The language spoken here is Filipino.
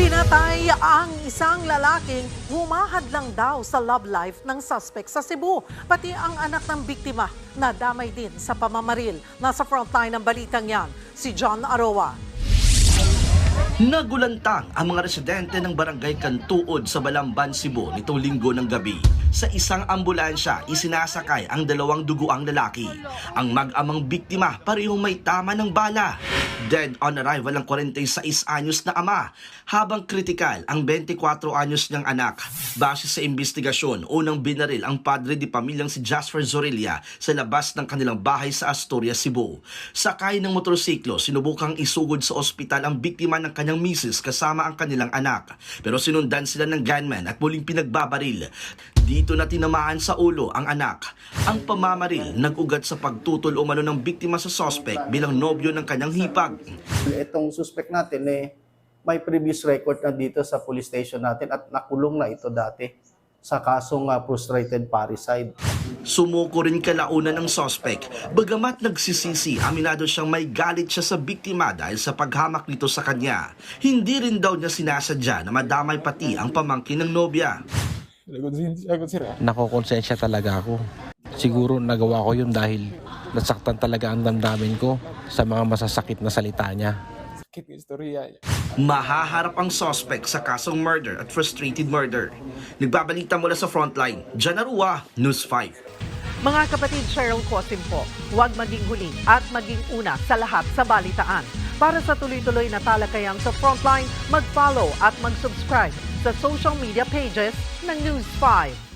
Pinatay ang isang lalaking humahad lang daw sa love life ng suspect sa Cebu. Pati ang anak ng biktima na damay din sa pamamaril. Nasa frontline ng balitang yan, si John Aroa. Nagulantang ang mga residente ng barangay Kantuod sa Balamban, Cebu nitong linggo ng gabi. Sa isang ambulansya, isinasakay ang dalawang duguang lalaki. Ang mag-amang biktima parehong may tama ng bala. Dead on arrival ang 46 anyos na ama, habang kritikal ang 24 anyos niyang anak. Base sa investigasyon, unang binaril ang padre di pamilyang si Jasper Zorilla sa labas ng kanilang bahay sa Astoria, Cebu. Sakay ng motorsiklo, sinubukang isugod sa ospital ang biktima ng kanyang misis kasama ang kanilang anak. Pero sinundan sila ng gunman at muling pinagbabaril. Dito na tinamaan sa ulo ang anak. Ang pamamaril nag-ugat sa pagtutol umano ng biktima sa sospek bilang nobyo ng kanyang hipag. Itong suspect natin eh, may previous record na dito sa police station natin at nakulong na ito dati sa kasong ah, frustrated parricide. Sumuko rin kalaunan ng sospek. Bagamat nagsisisi, aminado siyang may galit siya sa biktima dahil sa paghamak nito sa kanya. Hindi rin daw niya sinasadya na madamay pati ang pamangkin ng nobya. nakokonsensya talaga ako. Siguro nagawa ko yun dahil nasaktan talaga ang damdamin ko sa mga masasakit na salita niya. Mahaharap ang sospek sa kasong murder at frustrated murder. Nagbabalita mula sa frontline, Janarua, News 5. Mga kapatid Cheryl Cosim po, huwag maging huli at maging una sa lahat sa balitaan. Para sa tuloy-tuloy na talakayan sa Frontline, mag-follow at mag-subscribe sa social media pages ng News 5.